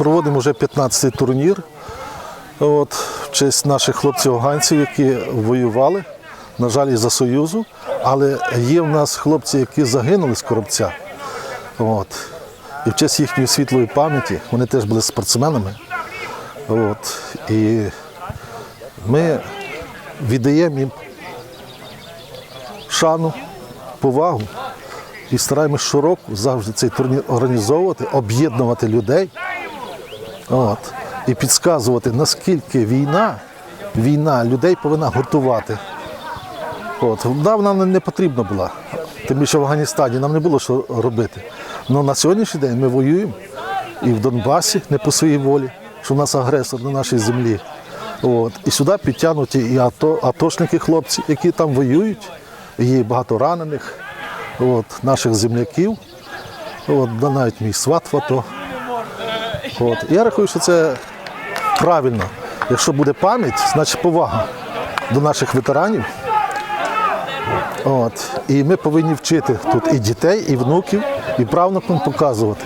проводимо вже 15-й турнір. От, в честь наших хлопців-афганців, які воювали, на жаль, і за Союзу. Але є в нас хлопці, які загинули з коробця. От. І в честь їхньої світлої пам'яті вони теж були спортсменами. От. І ми віддаємо їм шану, повагу і стараємось щороку завжди цей турнір організовувати, об'єднувати людей от, і підказувати, наскільки війна, війна людей повинна гуртувати. От. Да, вона не потрібна була. Тим більше в Афганістані нам не було що робити. Але на сьогоднішній день ми воюємо і в Донбасі не по своїй волі, що в нас агресор на нашій землі. От. І сюди підтягнуті і АТО, атошники хлопці, які там воюють, є багато ранених, от, наших земляків. От, навіть мій сват в АТО. От. Я рахую, що це правильно. Якщо буде пам'ять, значить повага до наших ветеранів. От. І ми повинні вчити тут і дітей, і внуків, і правнукам показувати.